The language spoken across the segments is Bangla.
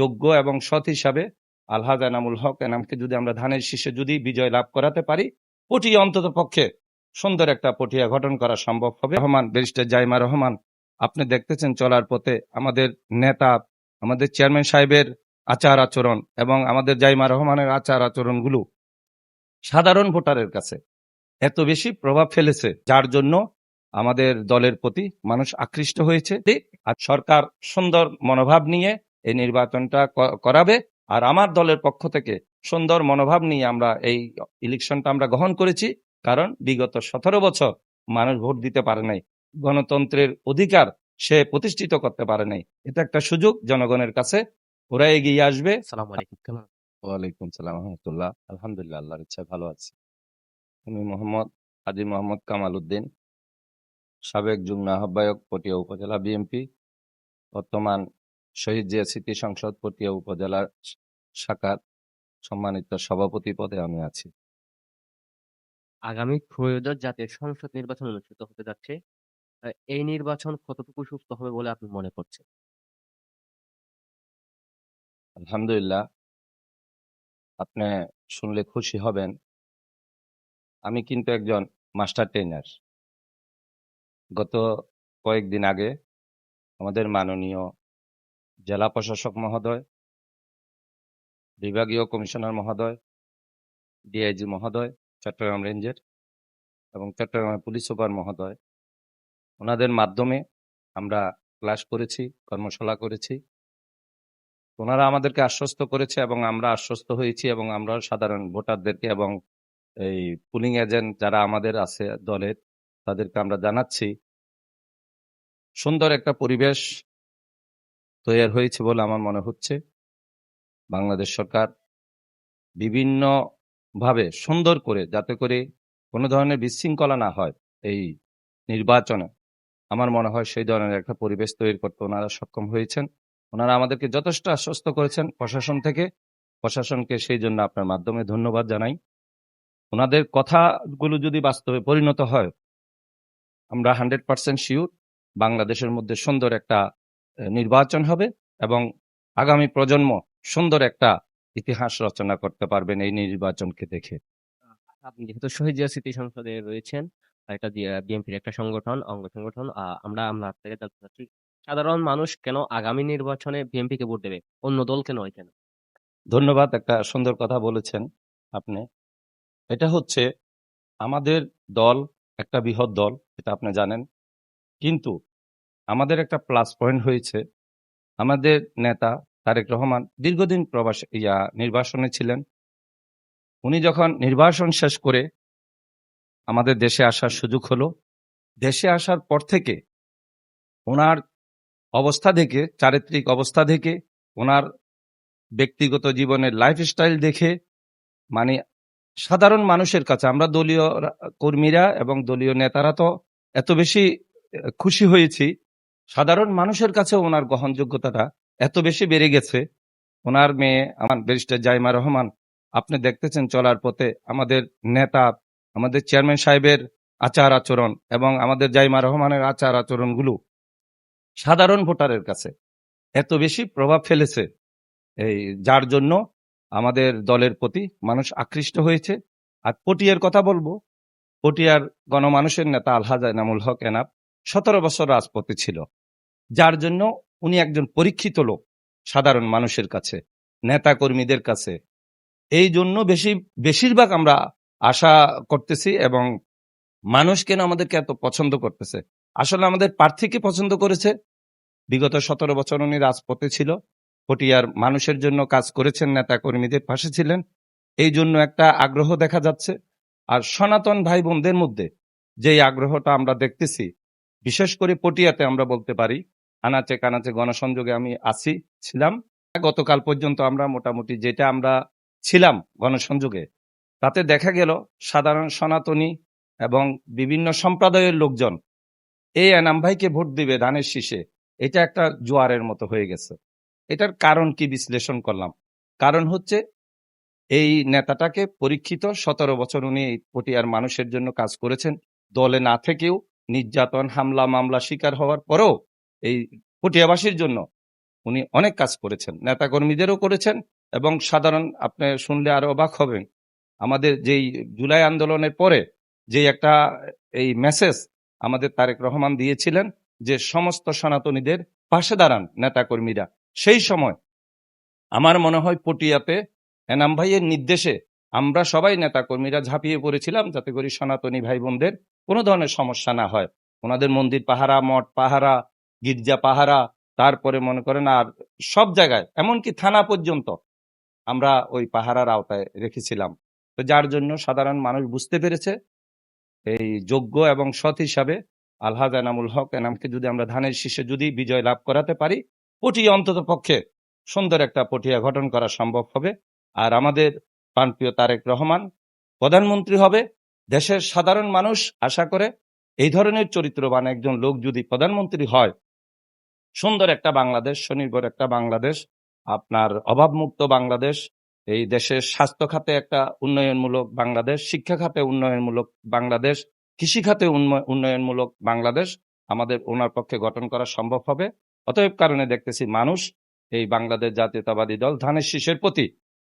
যোগ্য এবং সৎ হিসাবে আলহাজ এনামুল হক এনামকে যদি আমরা ধানের শীষে যদি বিজয় লাভ করাতে পারি পটিয়া অন্তত পক্ষে সুন্দর একটা পটিয়া গঠন করা সম্ভব হবে। রহমান, ব্যারিস্টার জাইমা রহমান, আপনি দেখতেছেন চলার পথে আমাদের নেতা, আমাদের চেয়ারম্যান সাহেবের আচার আচরণ এবং আমাদের জাইমা রহমানের আচার আচরণগুলো সাধারণ ভোটারের কাছে এত বেশি প্রভাব ফেলেছে, যার জন্য আমাদের দলের প্রতি মানুষ আকৃষ্ট হয়েছে। আর সরকার সুন্দর মনোভাব নিয়ে এই নির্বাচনটা করাবে। আর আমার দলের পক্ষ থেকে সুন্দর মনোভাব নিয়ে আমরা এই ইলেকশনটা আমরা গ্রহণ করেছি। কারণ বিগত সতেরো বছর মানুষ ভোট দিতে পারে নাই। গণতন্ত্রের অধিকার সে প্রতিষ্ঠিত করতে পারে নাই। এটা একটা সুযোগ জনগণের কাছে ওরা এগিয়ে আসবে। সালাম আলাইকুম। ওয়ালাইকুম সালাম রহমতুল্লাহ। আলহামদুলিল্লাহ আল্লাহর ইচ্ছায় ভালো আছি। আমি মোহাম্মদ হাজি মোহাম্মদ কামাল উদ্দিন সাবেক যুগ্ম আহ্বায়ক পটিয়া উপজেলা বিএনপি বর্তমান শহীদ জিয়া স্মৃতি সংসদ পটিয়া উপজেলা শাখার সম্মানিত সভাপতি পদে আমি আছি। আগামী ত্রয়োদশ জাতীয় সংসদ নির্বাচন অনুষ্ঠিত হতে যাচ্ছে। এই নির্বাচন কতটুকু সুস্থ হবে বলে আপনি মনে করছেন? আলহামদুলিল্লাহ। আপনি শুনলে খুশি হবেন। আমি কিন্তু একজন মাস্টার ট্রেনার। গত কয়েকদিন আগে আমাদের মাননীয় জেলা প্রশাসক মহোদয়, বিভাগীয় কমিশনার মহোদয়, ডিআইজি মহোদয়, চট্টগ্রাম রেঞ্জের এবং চট্টগ্রামের পুলিশ সুপার মহোদয়। ওনাদের মাধ্যমে আমরা ক্লাস করেছি, কর্মশালা করেছি। ওনারা আমাদেরকে আশ্বস্ত করেছে এবং আমরা আশ্বস্ত হয়েছি এবং আমরা সাধারণ ভোটারদেরকে এবং এই পুলিং এজেন্ট যারা আমাদের আছে দলের, তাদেরকে আমরা জানাচ্ছি। সুন্দর একটা পরিবেশ তৈরি হয়েছে বলে আমার মনে হচ্ছে। বাংলাদেশ সরকার বিভিন্ন ভাবে সুন্দর করে যাতে করে কোনো ধরনের বিশৃঙ্খলা না হয় এই নির্বাচনে। আমার মনে হয় সেই ধরনের একটা পরিবেশ তৈরি করতে ওনারা সক্ষম হয়েছেন। ওনারা আমাদেরকে যথেষ্ট আশ্বস্ত করেছেন প্রশাসন থেকে। প্রশাসনকে সেই জন্য আপনার মাধ্যমে ধন্যবাদ জানাই। ওনাদের কথাগুলো যদি বাস্তবে পরিণত হয়, আমরা হান্ড্রেড পার্সেন্ট শিওর বাংলাদেশের মধ্যে সুন্দর একটা নির্বাচন হবে এবং আগামী প্রজন্ম সুন্দর একটা ইতিহাস রচনা করতে পারবেন এই নির্বাচনকে দেখে। আপনি যেহেতু শহীদ জিয়া স্মৃতি সংসদে রয়েছেন একটা বিএনপির একটা সংগঠন অঙ্গ সংগঠন আমরা আমরা থেকে জানতে চাচ্ছি সাধারণ মানুষ কেন আগামী নির্বাচনে বিএনপি কে ভোট দেবে? অন্য দলকে নয় কেন? ধন্যবাদ একটা সুন্দর কথা বলেছেন আপনি। এটা হচ্ছে আমাদের দল একটা বৃহৎ দল এটা আপনি জানেন। কিন্তু আমাদের একটা প্লাস পয়েন্ট হয়েছে। আমাদের নেতা তারেক রহমান দীর্ঘদিন প্রবাস, ইয়া, নির্বাসনে ছিলেন। উনি যখন নির্বাসন শেষ করে আমাদের দেশে আসার সুযোগ হলো, দেশে আসার পর থেকে ওনার অবস্থা দেখে, চারিত্রিক অবস্থা দেখে, ওনার ব্যক্তিগত জীবনের লাইফস্টাইল দেখে মানে সাধারণ মানুষের কাছে, আমরা দলীয় কর্মীরা এবং দলীয় নেতারা তো এত বেশি খুশি হয়েছি সাধারণ মানুষের কাছে ওনার গ্রহণযোগ্যতাটা এত বেশি বেড়ে গেছে। ওনার মেয়ে, আমার ব্যারিস্টার জাইমা রহমান, আপনি দেখতেছেন চলার পথে আমাদের নেতা, আমাদের চেয়ারম্যান সাহেবের আচার আচরণ এবং আমাদের জাইমা রহমানের আচার আচরণগুলো সাধারণ ভোটারের কাছে এত বেশি প্রভাব ফেলেছে। এই যার জন্য আমাদের দলের প্রতি মানুষ আকৃষ্ট হয়েছে। আর পটিয়ার কথা বলব, পটিয়ার গণমানুষের নেতা আলহাজ এনামুল হক এনাব সতেরো বছর রাজপথে ছিল। যার জন্য উনি একজন পরীক্ষিত লোক, সাধারণ মানুষের কাছে নেতা কর্মীদের কাছে। এই জন্য বেশি, বেশিরভাগ আমরা আশা করতেছি এবং মানুষ কেন আমাদেরকে এত পছন্দ করতেছে? আসলে আমাদের প্রার্থীকে পছন্দ করেছে? বিগত সতেরো বছর উনি রাজপথে ছিল, পটিয়ার মানুষের জন্য কাজ করেছেন নেতা কর্মীদের পাশে ছিলেন। এই জন্য একটা আগ্রহ দেখা যাচ্ছে। আর সনাতন ভাই বোনদের মধ্যে যেই আগ্রহটা আমরা দেখতেছি, বিশেষ করে পটিয়াতে আমরা বলতে পারি আনাচে কানাচে গণসংযোগে আমি আছি, ছিলাম। গতকাল পর্যন্ত আমরা মোটামুটি যেটা আমরা ছিলাম গণসংযোগে, তাতে দেখা গেল সাধারণ সনাতনী এবং বিভিন্ন সম্প্রদায়ের লোকজন এই এনাম ভাইকে ভোট দিবে ধানের শীষে। এটা একটা জোয়ারের মতো হয়ে গেছে। এটার কারণ কি বিশ্লেষণ করলাম। কারণ হচ্ছে, এই নেতাটাকে পরীক্ষিত সতেরো বছর উনি পটিয়ার মানুষের জন্য কাজ করেছেন। দলে না থেকেও নির্যাতন, হামলা, মামলা শিকার হওয়ার পরেও এই পটিয়াবাসীর জন্য উনি অনেক কাজ করেছেন, নেতাকর্মীদেরও করেছেন এবং সাধারণ আপনি শুনলে আরও অবাক হবেন। আমাদের যেই জুলাই আন্দোলনের পরে যে একটা এই মেসেজ আমাদের তারেক রহমান দিয়েছিলেন যে সমস্ত সনাতনীদের পাশে দাঁড়ান নেতাকর্মীরা। সেই সময় আমার মনে হয় পটিয়াতে এনাম ভাইয়ের নির্দেশে আমরা সবাই নেতাকর্মীরা ঝাঁপিয়ে পড়েছিলাম যাতে করে সনাতনী ভাই বোনদের কোনো ধরনের সমস্যা না হয়। ওনাদের মন্দির পাহারা, মঠ পাহারা গির্জা, পাহারা, তারপরে মনে করেন আর সব জায়গায়, এমনকি থানা পর্যন্ত আমরা ওই পাহারার আওতায় রেখেছিলাম। তো যার জন্য সাধারণ মানুষ বুঝতে পেরেছে এই যোগ্য এবং সৎ হিসাবে আলহাজ এনামুল হক এনামকে যদি আমরা ধানের শীর্ষে যদি বিজয় লাভ করাতে পারি, পটি অন্তত পক্ষে সুন্দর একটা পটিয়া গঠন করা সম্ভব হবে। আর আমাদের প্রাণপ্রিয় তারেক রহমান প্রধানমন্ত্রী হবে, দেশের সাধারণ মানুষ আশা করে এই ধরনের চরিত্রবান একজন লোক যদি প্রধানমন্ত্রী হয় সুন্দর একটা বাংলাদেশ স্বনির্ভর একটা বাংলাদেশ, আপনার অভাবমুক্ত বাংলাদেশ, এই দেশের স্বাস্থ্য খাতে একটা উন্নয়নমূলক বাংলাদেশ, শিক্ষা খাতে উন্নয়নমূলক বাংলাদেশ, কৃষি খাতে উন্নয়নমূলক বাংলাদেশ আমাদের ওনার পক্ষে গঠন করা সম্ভব হবে। অতএব কারণে দেখতেছি মানুষ এই বাংলাদেশ জাতীয়তাবাদী দল ধানের শীষের প্রতি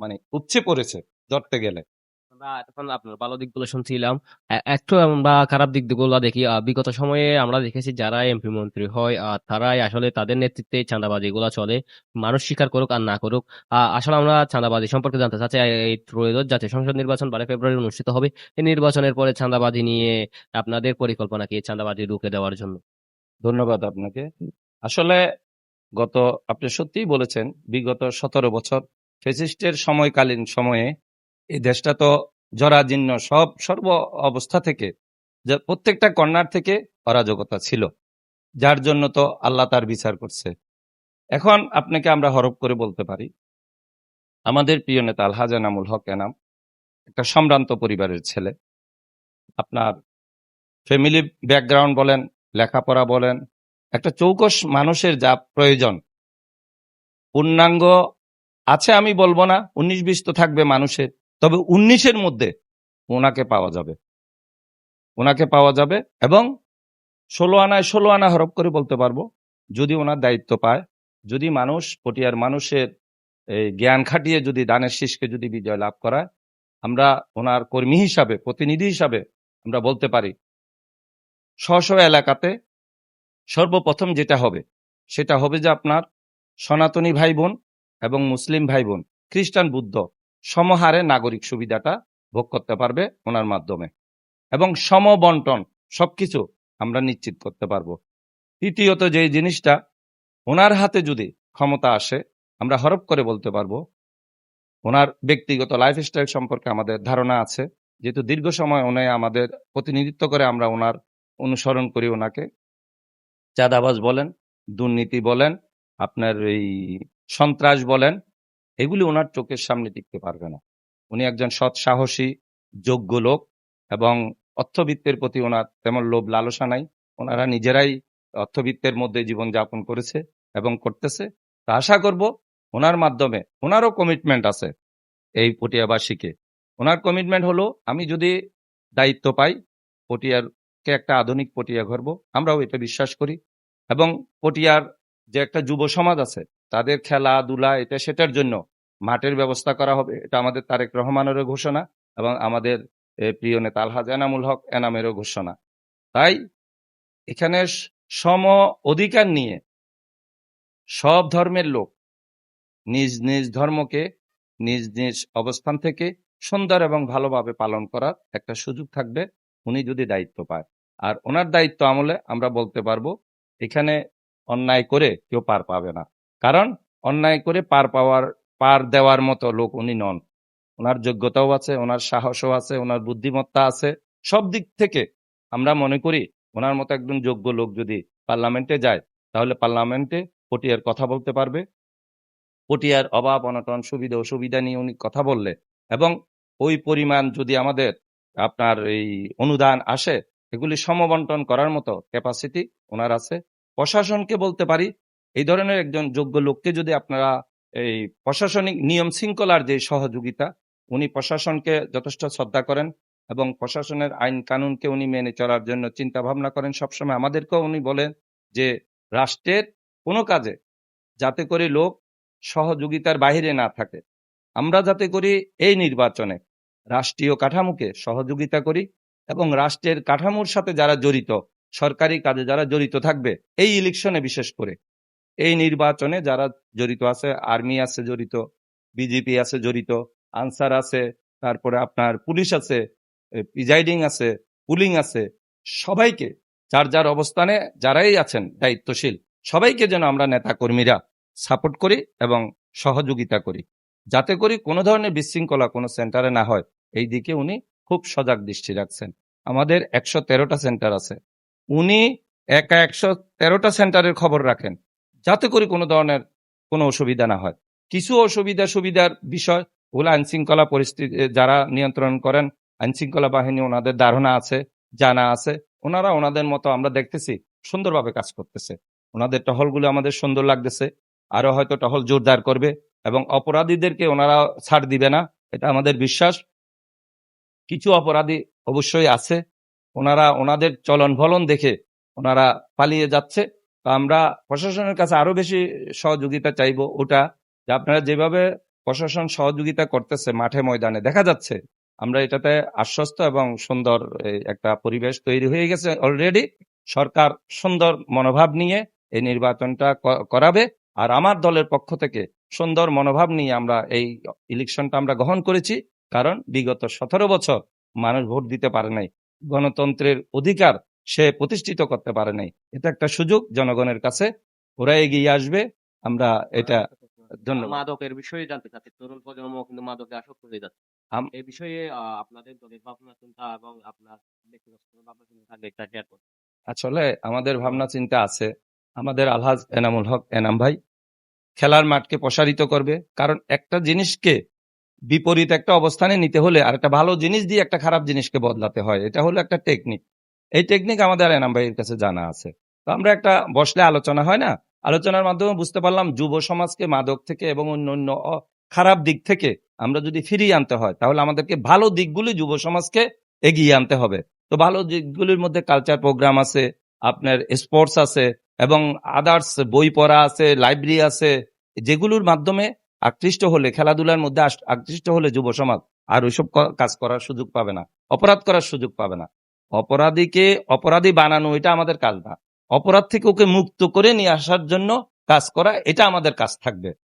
মানে উপচে পড়েছে ধরতে গেলে। আপনার ভালো দিকগুলো শুনছিলাম। একটু আমরা খারাপ দিকগুলো দেখি। বিগত সময়ে আমরা দেখেছি যারা এমপি মন্ত্রী হয় তারাই আসলে তাদের নেতৃত্বে চলে। মানুষ স্বীকার করুক আর না করুক। আসলে আমরা চাঁদাবাজি সম্পর্কে জানতে চাচ্ছি। এই ত্রয়োদশ জাতীয় সংসদ নির্বাচন বারো ফেব্রুয়ারি অনুষ্ঠিত হবে। এই নির্বাচনের পরে চাঁদাবাজি নিয়ে আপনাদের পরিকল্পনা কি চাঁদাবাজি রুখে দেওয়ার জন্য? ধন্যবাদ আপনাকে। আসলে গত, আপনি সত্যিই বলেছেন, বিগত সতেরো বছর ফেসিস্টের সময়কালীন সময়ে এই দেশটা তো জরাজীর্ণ, সব সর্ব অবস্থা থেকে প্রত্যেকটা কর্নার থেকে অরাজকতা ছিল। যার জন্য তো আল্লাহ তার বিচার করছে। এখন আপনাকে আমরা হরফ করে বলতে পারি, আমাদের প্রিয় নেতা আলহাজ এনামুল হক এনাম, একটা সম্ভ্রান্ত পরিবারের ছেলে। আপনার ফ্যামিলি ব্যাকগ্রাউন্ড বলেন, লেখাপড়া বলেন, একটা চৌকস মানুষের যা প্রয়োজন। পূর্ণাঙ্গ আছে আমি বলব না, উনিশ বিশ তো থাকবে মানুষের। তবে উনিশের মধ্যে ওনাকে পাওয়া যাবে। ওনাকে পাওয়া যাবে এবং ষোলো আনায় ষোলো আনা হরফ করে বলতে পারব। যদি ওনার দায়িত্ব পায়, যদি মানুষ, পটিয়ার মানুষের এই জ্ঞান খাটিয়ে যদি দানের শীষকে যদি বিজয় লাভ করায়, আমরা ওনার কর্মী হিসাবে, প্রতিনিধি হিসাবে আমরা বলতে পারি স্ব এলাকাতে সর্বপ্রথম যেটা হবে, সেটা হবে যে আপনার সনাতনী ভাই বোন এবং মুসলিম ভাই বোন খ্রিস্টান বুদ্ধ সমহারে নাগরিক সুবিধাটা ভোগ করতে পারবে ওনার মাধ্যমে। এবং সমবন্টন, সবকিছু আমরা নিশ্চিত করতে পারব। তৃতীয়ত যে জিনিসটা, ওনার হাতে যদি ক্ষমতা আসে, আমরা হরপ করে বলতে পারব, ওনার ব্যক্তিগত লাইফস্টাইল সম্পর্কে আমাদের ধারণা আছে, যেহেতু দীর্ঘ সময় উনি আমাদের প্রতিনিধিত্ব করে আমরা ওনার অনুসরণ করি ওনাকে। চাঁদাবাজ বলেন, দুর্নীতি বলেন, আপনার এই সন্ত্রাস বলেন এগুলি ওনার চোখের সামনে টিকতে পারবে না। উনি একজন সৎ সাহসী যোগ্য লোক এবং অর্থবিত্তের প্রতি ওনার তেমন লোভ লালসা নাই। ওনারা নিজেরাই অর্থবিত্তের মধ্যে জীবন যাপন করেছে এবং করতেছে। তা আশা করব ওনার মাধ্যমে ওনারও কমিটমেন্ট আছে এই পটিয়াবাসীকে। ওনার কমিটমেন্ট হলো, আমি যদি দায়িত্ব পাই পটিয়ারকে একটা আধুনিক পটিয়া গড়ব আমরাও এটা বিশ্বাস করি। এবং পটিয়ার যে একটা যুব সমাজ আছে তাদের খেলাধুলা এটা সেটার জন্য মাঠের ব্যবস্থা করা হবে। এটা আমাদের তারেক রহমানেরও ঘোষণা এবং আমাদের প্রিয় নেতা আলহাজ এনামুল হক এনামেরও ঘোষণা। তাই এখানে সম অধিকার নিয়ে সব ধর্মের লোক নিজ নিজ ধর্মকে, নিজ নিজ অবস্থান থেকে সুন্দর এবং ভালোভাবে পালন করার একটা সুযোগ থাকবে, উনি যদি দায়িত্ব পায়। আর ওনার দায়িত্ব আমলে আমরা বলতে পারব, এখানে অন্যায় করে কেউ পার পাবে না। কারণ অন্যায় করে পার পাওয়ার, পার দেওয়ার মতো লোক উনি নন। ওনার যোগ্যতাও আছে, ওনার সাহসও আছে, ওনার বুদ্ধিমত্তা আছে। সব দিক থেকে আমরা মনে করি ওনার মতো একজন যোগ্য লোক যদি পার্লামেন্টে যায়, তাহলে পার্লামেন্টে পটিয়ার কথা বলতে পারবে। পটিয়ার অভাব, অনটন, সুবিধা, অসুবিধা নিয়ে উনি কথা বললে এবং ওই পরিমাণ যদি আমাদের আপনার এই অনুদান আসে, এগুলি সমবন্টন করার মতো ক্যাপাসিটি ওনার আছে। প্রশাসনকে বলতে পারি এই ধরনের একজন যোগ্য লোককে যদি আপনারা এই প্রশাসনিক নিয়ম শৃঙ্খলার যে সহযোগিতা, উনি প্রশাসনকে যথেষ্ট শ্রদ্ধা করেন এবং প্রশাসনের আইন কানুনকে উনি মেনে চলার জন্য চিন্তা ভাবনা করেন। সবসময় আমাদেরকেও উনি বলেন যে, রাষ্ট্রের কোনো কাজে যাতে করে লোক সহযোগিতার বাইরে না থাকে, আমরা যাতে করি এই নির্বাচনে রাষ্ট্রীয় কাঠামোকে সহযোগিতা করি এবং রাষ্ট্রের কাঠামোর সাথে যারা জড়িত, সরকারি কাজে যারা জড়িত থাকবে, এই ইলেকশনে বিশেষ করে এই নির্বাচনে যারা জড়িত আছে, আর্মি আছে জড়িত, বিজেপি আছে জড়িত, আনসার আছে, তারপরে আপনার পুলিশ আছে প্রিজাইডিং আছে, পুলিং আছে, সবাইকে, যার যার অবস্থানে যারাই আছেন দায়িত্বশীল, সবাইকে যেন আমরা নেতা কর্মীরা সাপোর্ট করি এবং সহযোগিতা করি। যাতে করি কোনো ধরনের বিশৃঙ্খলা কোনো সেন্টারে না হয়, এই দিকে উনি খুব সজাগ দৃষ্টি রাখছেন। আমাদের একশো তেরোটা সেন্টার আছে। উনি একা একশো তেরোটা সেন্টারের খবর রাখেন। যাতে করে কোনো ধরনের কোনো অসুবিধা না হয়। কিছু অসুবিধা সুবিধার বিষয়, ওগুলো আইনশৃঙ্খলা পরিস্থিতি যারা নিয়ন্ত্রণ করেন, আইনশৃঙ্খলা বাহিনী ওনাদের ধারণা আছে, জানা আছে, ওনারা ওনাদের মতো আমরা দেখতেছি, সুন্দরভাবে কাজ করতেছে। ওনাদের টহলগুলো আমাদের সুন্দর লাগতেছে, আরও হয়তো টহল জোরদার করবে এবং অপরাধীদেরকে ওনারা ছাড় দিবে না, এটা আমাদের বিশ্বাস। কিছু অপরাধী অবশ্যই আছে, ওনারা ওনাদের চলন ভলন দেখে ওনারা পালিয়ে যাচ্ছে আমরা প্রশাসনের কাছে আরও বেশি সহযোগিতা চাইব ওটা, যে আপনারা যেভাবে প্রশাসন সহযোগিতা করতেছে মাঠে ময়দানে, দেখা যাচ্ছে আমরা এটাতে আশ্বস্ত এবং সুন্দর একটা পরিবেশ তৈরি হয়ে গেছে অলরেডি সরকার সুন্দর মনোভাব নিয়ে এই নির্বাচনটা করাবে আর আমার দলের পক্ষ থেকে সুন্দর মনোভাব নিয়ে আমরা এই ইলেকশনটা আমরা গ্রহণ করেছি কারণ বিগত সতেরো বছর মানুষ ভোট দিতে পারে নাই। গণতন্ত্রের অধিকার সে প্রতিষ্ঠিত করতে পারে নাই। এটা একটা সুযোগ জনগণের কাছে ওরা এগিয়ে আসবে আমরা এটা ধন্যবাদ। মাদকের বিষয়ে জানতে চাচ্ছি তরুণ প্রজন্ম কিন্তু মাদকে আসক্ত হয়ে যাচ্ছে। এই বিষয়ে আপনাদের দলের ভাবনা চিন্তা এবং আপনার ব্যক্তিগত ভাবনা চিন্তা থাকলে একটা শেয়ার করুন। আসলে আমাদের ভাবনা চিন্তা আছে। আমাদের আলহাজ এনামুল হক এনাম ভাই খেলার মাঠকে প্রসারিত করবে। কারণ একটা জিনিসকে বিপরীত একটা অবস্থানে নিতে হলে আর একটা ভালো জিনিস দিয়ে একটা খারাপ জিনিসকে বদলাতে হয়। এটা হলো একটা টেকনিক এই টেকনিক আমাদের এনাম ভাইয়ের কাছে জানা আছে। তো আমরা একটা বসলে আলোচনা, হয় না? আলোচনার মাধ্যমে বুঝতে পারলাম যুব সমাজকে মাদক থেকে এবং অন্য অন্য খারাপ দিক থেকে আমরা যদি ফিরিয়ে আনতে হয়, তাহলে আমাদেরকে ভালো দিকগুলি যুব সমাজকে এগিয়ে আনতে হবে। তো ভালো দিকগুলির মধ্যে কালচার প্রোগ্রাম আছে, আপনার স্পোর্টস আছে এবং আদার্স বই পড়া আছে লাইব্রেরি আছে, যেগুলোর মাধ্যমে আকৃষ্ট হলে, খেলাধুলার মধ্যে আকৃষ্ট হলে যুব সমাজ আর ওইসব কাজ করার সুযোগ পাবে না, অপরাধ করার সুযোগ পাবে না। অপরাধীকে অপরাধী বানানো, এটা আমাদের কাজ না। অপরাধ থেকে ওকে মুক্ত করে নিয়ে আসার জন্য কাজ করা, এটা আমাদের কাজ থাকবে।